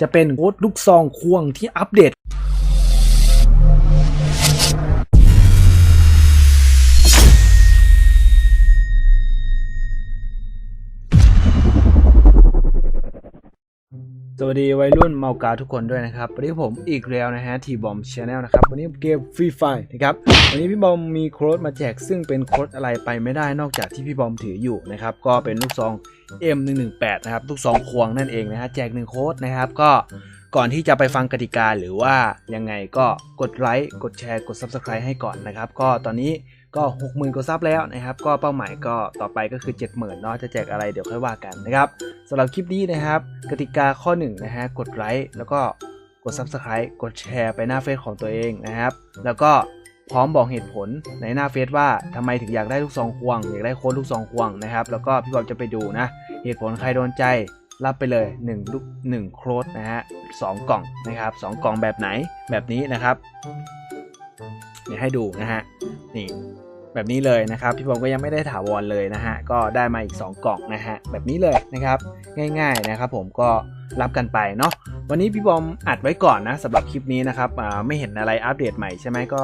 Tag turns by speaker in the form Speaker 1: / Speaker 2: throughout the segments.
Speaker 1: จะเป็นโค้ดลูกซองควงที่อัปเดต สวัสดีวัยรุ่นเมากาทุกคนด้วยนะครับวันนี้ผมอีกแล้วนะฮะทีบอมชาแนลนะครับวันนี้เกมฟรีไฟนะครับวันนี้พี่บอมมีโค้ดมาแจกซึ่งเป็นโค้ดอะไรไปไม่ได้นอกจากที่พี่บอมถืออยู่นะครับก็เป็นลูกซอง M118 นะครับลูกซองควงนั่นเองนะฮะแจกหนึ่งโค้ดนะครับก็ก่อนที่จะไปฟังกติกาหรือว่ายังไงก็กดไลค์กดแชร์กด Subscribe ให้ก่อนนะครับก็ตอนนี้ ก็ 60,000กว่าซับแล้วนะครับ ก็เป้าหมายก็ต่อไปก็คือ 70,000เนาะจะแจกอะไรเดี๋ยวค่อยว่ากันนะครับสำหรับคลิปนี้นะครับ กติกาข้อ1นะฮะกดไลค์แล้วก็กด Subscribe กดแชร์ไปหน้าเฟซของตัวเองนะครับ แล้วก็พร้อมบอกเหตุผลในหน้าเฟซว่าทำไมถึงอยากได้ลูกซองควง อยากได้โค้ดลูกซองควงนะครับ แล้วก็พี่บอมจะไปดูนะ เหตุผลใครโดนใจรับไปเลย1ลูก1โค้ดนะฮะสองกล่องนะครับสองกล่องแบบไหนแบบนี้นะครับเดี๋ยวให้ดูนะฮะนี่ แบบนี้เลยนะครับ พี่บอมก็ยังไม่ได้ถาวรเลยนะฮะ ก็ได้มาอีก 2 กล่องนะฮะ แบบนี้เลยนะครับ ง่าย ๆนะครับ ผมก็รับกันไปเนาะ วันนี้พี่บอมอัดไว้ก่อนนะสำหรับคลิปนี้นะครับไม่เห็นอะไรอัปเดตใหม่ใช่ไหมก็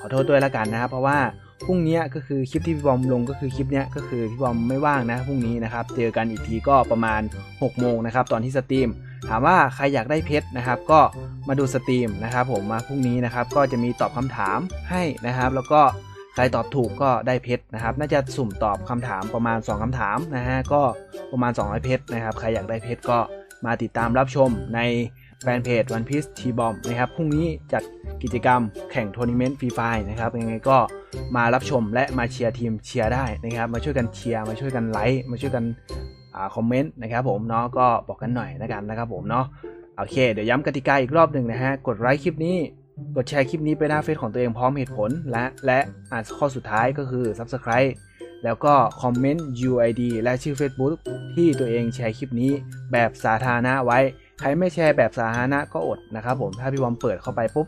Speaker 1: ขอโทษด้วยละกันนะครับ เพราะว่าพรุ่งนี้ก็คือคลิปที่พี่บอมลงก็คือคลิปเนี้ยก็คือพี่บอมไม่ว่างนะพรุ่งนี้นะครับ เจอกันอีกทีก็ประมาณ6โมงนะครับตอนที่สตรีม ถามว่าใครอยากได้เพชรนะครับ ก็มาดูสตรีมนะครับ ผมมาพรุ่งนี้นะครับ ก็จะมีตอบคำถามให้นะครับ แล้วก็ ใครตอบถูกก็ได้เพชรนะครับ น่าจะสุ่มตอบคำถามประมาณ 2คำถามนะฮะ ก็ประมาณ 200 เพชรนะครับ ใครอยากได้เพชรก็มาติดตามรับชมในแฟนเพจ One Piece T Bomb นะครับ พรุ่งนี้จัดกิจกรรมแข่งทัวร์นาเมนต์ฟรีไฟนะครับ ยังไงก็มารับชมและมาเชียร์ทีมเชียร์ได้นะครับ มาช่วยกันเชียร์ มาช่วยกันไลค์ มาช่วยกันอ่าคอมเมนต์นะครับผมเนาะ ก็บอกกันหน่อยแล้วกันนะครับผมเนาะ โอเค เดี๋ยวย้ำกติกาอีกรอบหนึ่งนะฮะ กดไลค์คลิปนี้ กดแชร์คลิปนี้ไปหน้าเฟซของตัวเองพร้อมเหตุผล และและอ่านข้อสุดท้ายก็คือ Subscribe แล้วก็คอมเมนต์ UID และชื่อ Facebook ที่ตัวเองแชร์คลิปนี้แบบสาธารณะไว้ ใครไม่แชร์แบบสาธารณะก็อดนะครับผมถ้าพี่บอมเปิดเข้าไปปุ๊บ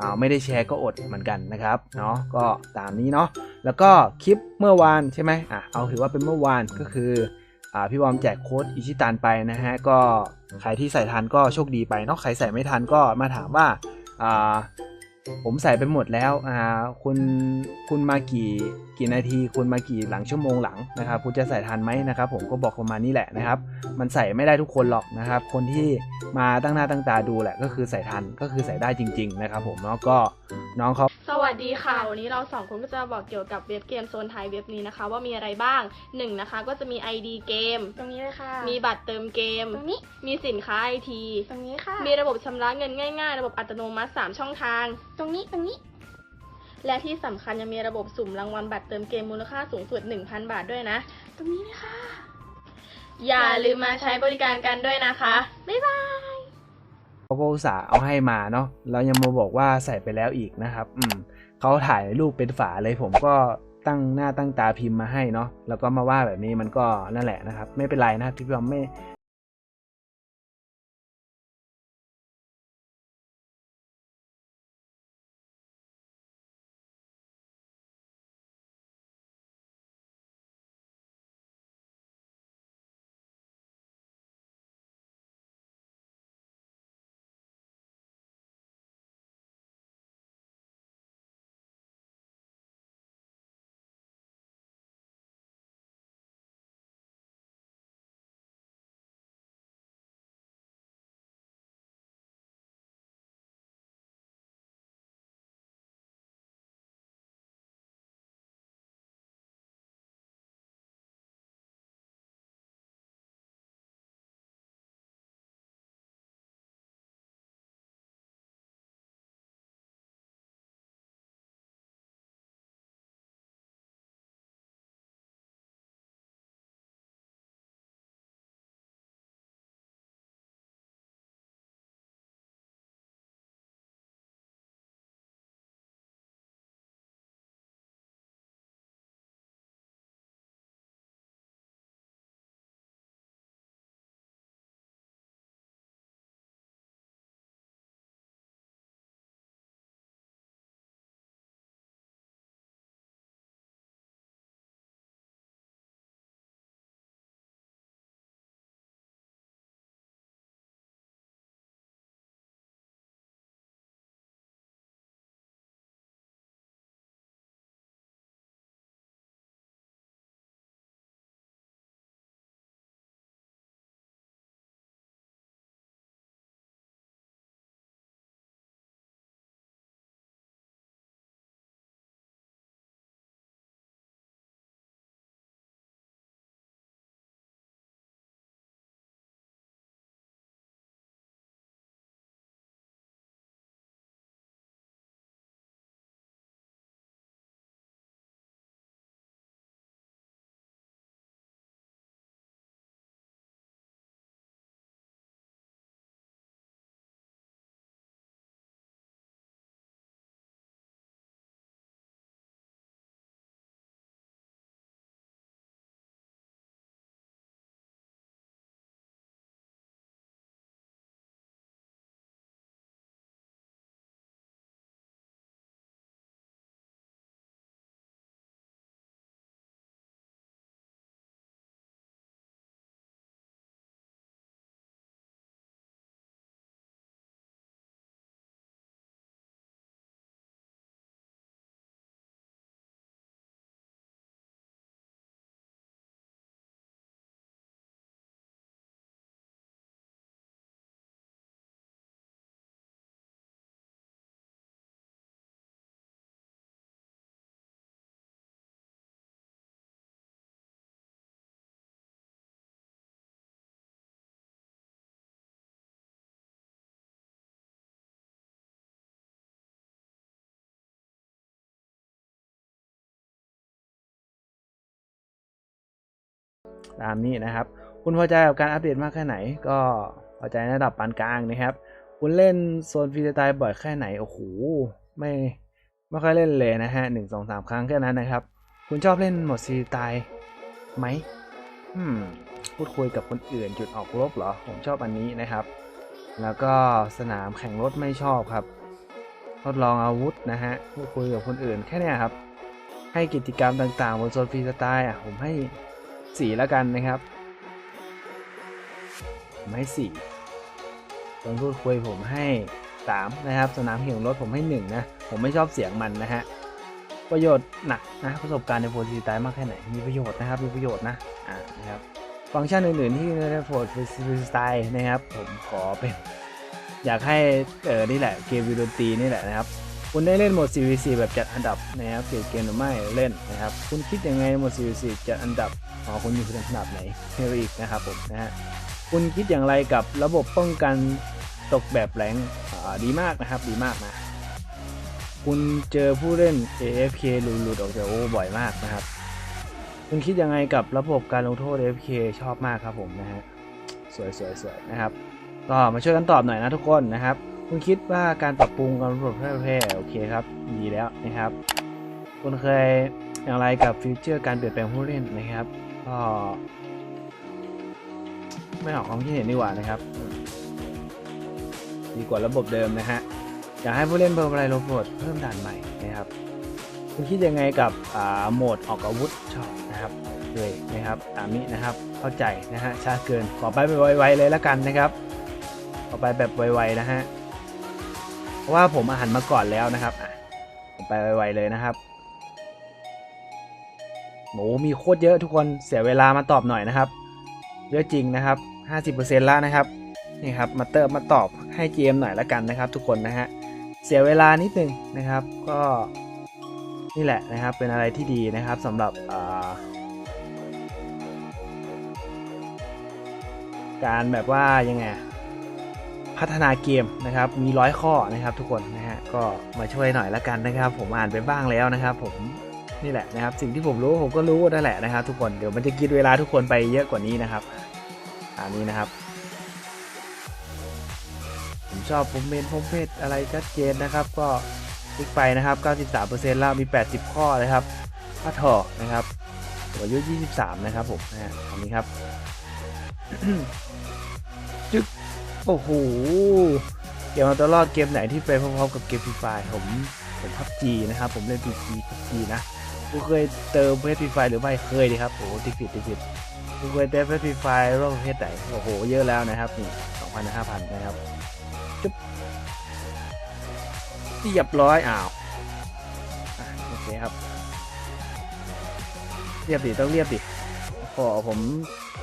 Speaker 1: อาไม่ได้แชร์ก็อดเหมือนกันนะครับเนาะก็ตามนี้เนาะแล้วก็คลิปเมื่อวานใช่ไหมอะเอาถือว่าเป็นเมื่อวานก็คืออ่าพี่บอมแจกโค้ดอิชิตันไปนะฮะก็ใครที่ใส่ทันก็โชคดีไปเนาะใครใส่ไม่ทันก็มาถามว่า อ่า ผมใส่ไปหมดแล้วอ่าคุณคุณมากี่กี่นาทีคุณมากี่หลังชั่วโมงหลังนะครับคุณจะใส่ทันไหมนะครับผมก็บอกประมาณนี้แหละนะครับ มันใส่ไม่ได้ทุกคนหรอกนะครับ คนที่มาตั้งหน้าตั้งตาดูแหละก็คือใส่ทันก็คือใส่ได้จริง ๆ นะครับ ผมเนาะก็น้องเขา
Speaker 2: สวัสดีค่ะวันนี้เราสองคนก็จะบอกเกี่ยวกับเว็บเกมโซนไทยเว็บนี้นะคะ ว่ามีอะไรบ้างหนึ่งนะคะก็จะมี ID เกม
Speaker 3: ตรงนี้เลยค่ะ
Speaker 2: มีบัตรเติมเกม
Speaker 3: ตรงนี้
Speaker 2: มีสินค้าไอที
Speaker 3: ตรงนี้ค่ะ
Speaker 2: มีระบบชำระเงินง่าย ๆ ระบบอัตโนมัติ 3 ช่องทาง
Speaker 3: ตรงนี้ตรงนี้
Speaker 2: และที่สำคัญยังมีระบบสุ่มรางวัลบัตรเติมเกมมูลค่าสูงสุด 1,000 บาทด้วยนะ
Speaker 3: ตรงนี้เลยค่ะ
Speaker 2: อย่าลืมมาใช้บริการกันด้วยนะคะ บ๊ายบาย
Speaker 1: เขาก็อุตส่าห์เอาให้มาเนาะแล้วยังมาบอกว่าใส่ไปแล้วอีกนะครับ อืมเขาถ่ายรูปเป็นฝาเลยผมก็ตั้งหน้าตั้งตาพิมพ์มาให้เนาะแล้วก็มาว่าแบบนี้มันก็นั่นแหละนะครับ ไม่เป็นไรนะครับที่พี่บอมไม่ ตามนี้นะครับ คุณพอใจกับการอัปเดตมากแค่ไหน ก็พอใจในระดับปานกลางนะครับ คุณเล่นโซนฟรีสไตล์บ่อยแค่ไหน โอ้โห ไม่ไม่ค่อยเล่นเลยนะฮะหนึ่งสองสามครั้งแค่นั้นนะครับ คุณชอบเล่นหมดฟรีสไตล์ไหมอืม พูดคุยกับคนอื่นจุดออกรบเหรอ ผมชอบอันนี้นะครับ แล้วก็สนามแข่งรถไม่ชอบครับ ทดลองอาวุธนะฮะ พูดคุยกับคนอื่นแค่นี้ครับ ให้กิจกรรมต่างๆบนโซนฟรีสไตล์อะ ผมให้ สี่แล้วกันนะครับผมให้สี่ตอนพูดคุยผมให้สามนะครับ สนามแข่งรถผมให้หนึ่งนะ ผมไม่ชอบเสียงมันนะฮะ ประโยชน์หนักนะ ประสบการณ์ในโฟร์ซีไตมากแค่ไหน มีประโยชน์นะครับ มีประโยชน์นะ อ่า นะครับ ฟังก์ชันอื่นๆที่ในโฟร์ซีไตนะครับ ผมขอเป็น อยากให้เออนี่แหละ เกมวิดีโอตีนี่แหละนะครับ คุณได้เล่นโหมด CVC แบบจัดอันดับนะครับเกมเกมหรือไม่เล่นนะครับ คุณคิดยังไงโหมด CVC จัดอันดับอ๋อคุณอยู่ในอันดับไหนเฮริกนะครับผมนะฮะคุณคิดอย่างไรกับระบบป้องกันตกแบบแรงอ่าดีมากนะครับ ดีมากนะ คุณเจอผู้เล่น AFK หลุดหลุดออกจากโอบ่อยมากนะครับ คุณคิดยังไงกับระบบการลงโทษ AFK ชอบมากครับผมนะฮะสวยสวยสวยนะครับ ก็มาช่วยกันตอบหน่อยนะทุกคนนะครับ คุณคิดว่าการปรับปรุงการระบบแพร่โอเคครับ ดีแล้วนะครับ คุณเคยอย่างไรกับฟิวเจอร์การเปลี่ยนแปลงผู้เล่นนะครับก็ไม่ออกความคิดเห็นดีกว่านะครับ ดีกว่าระบบเดิมนะฮะอยากให้ผู้เล่นเพิ่มอะไรลงโหมดเพิ่มด่านใหม่นะครับคุณคิดยังไงกับอ่าโหมดออกอาวุธชอบนะครับเลยนะครับตามนี้นะครับเข้าใจนะฮะช้าเกินขอไปไวๆเลยแล้วกันนะครับต่อไปแบบไวๆนะฮะ เพราะว่าผมอาหารมาก่อนแล้วนะครับผมไปไวๆเลยนะครับโหมีโคตรเยอะทุกคนเสียเวลามาตอบหน่อยนะครับ เยอะจริงนะครับ 50%แล้วนะครับนี่ครับมาเติมมาตอบให้ GM หน่อยละกันนะครับ ทุกคนนะฮะเสียเวลานิดนึงนะครับ ก็นี่แหละนะครับเป็นอะไรที่ดีนะครับสำหรับการแบบว่ายังไง พัฒนาเกมนะครับมีร้อยข้อนะครับทุกคนนะฮะก็มาช่วยหน่อยละกันนะครับ ผมอ่านไปบ้างแล้วนะครับ ผมนี่แหละนะครับ สิ่งที่ผมรู้ผมก็รู้นั่นแหละนะครับ ทุกคนเดี๋ยวมันจะกินเวลาทุกคนไปเยอะกว่านี้นะครับอันนี้นะครับผมชอบผมเมนผมเพศอะไรชัดเจนนะครับ ก็คลิกไปนะครับ 93%แล้วมี 80 ข้อนะครับผ้าถอนะครับอายุ 23 นะครับผมนะฮะอันนี้ครับจึ๊ก โอ้โห เกมเอาตัวรอดเกมไหนที่ไปพร้อมๆกับเกมฟรีไฟผมผมพับจีนะครับ ผมเล่นพีจีพับจีนะกูเคยเติมเพจฟรีไฟหรือไม่เคยดีครับโอ้โหติ๊กผิดติ๊กผิดกูเคยเติมเพจฟรีไฟรอบประเภทไหนโอ้โห เยอะแล้วนะครับนี่สองพันห้าพันนะครับจุ๊บเรียบร้อยอ้าวโอเคครับ เรียบดิต้องเรียบดิขอผม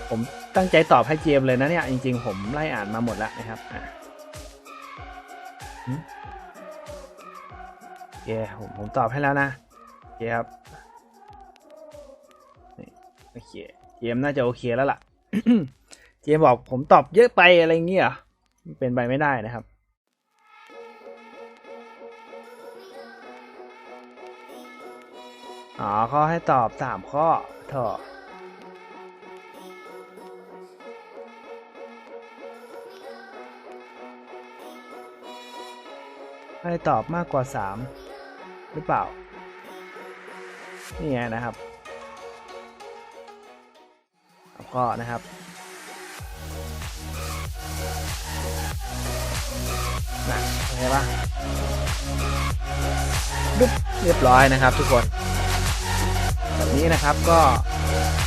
Speaker 1: ผม ตั้งใจตอบให้เจมเลยนะเนี่ย จริง ๆ ผมไล่อ่านมาหมดแล้วนะครับอะหึโอเคผมผมตอบให้แล้วนะโอเคครับโอเคเจมน่าจะโอเคแล้วล่ะ เจมบอกผมตอบเยอะไปอะไรเงี้ยเหรอเป็นไปไม่ได้นะครับอ๋อเขาให้ตอบสามข้อเถอะ ให้ตอบมากกว่า 3 หรือเปล่า นี่ไงนะครับแล้วก็นะครับนะโอเคปะดุ๊บเรียบร้อยนะครับทุกคน แบบนี้นะครับก็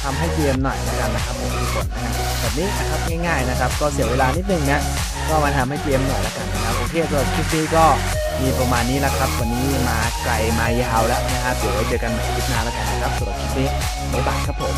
Speaker 1: ทำให้เกมหน่อยแล้วกันนะครับผมทุกคนนะฮะแบบนี้นะครับง่ายๆนะครับ ก็เสียเวลานิดนึงนะก็มาทำให้เกมหน่อยแล้วกันนะครับโอเคสำหรับคลิปนี้ก็ มีประมาณนี้นะครับ วันนี้มาไกลมายาวแล้วนะครับเดี๋ยวไว้เจอกันใหม่คลิปหน้าแล้วกันนะครับสำหรับคลิปนี้บ๊ายบายครับผม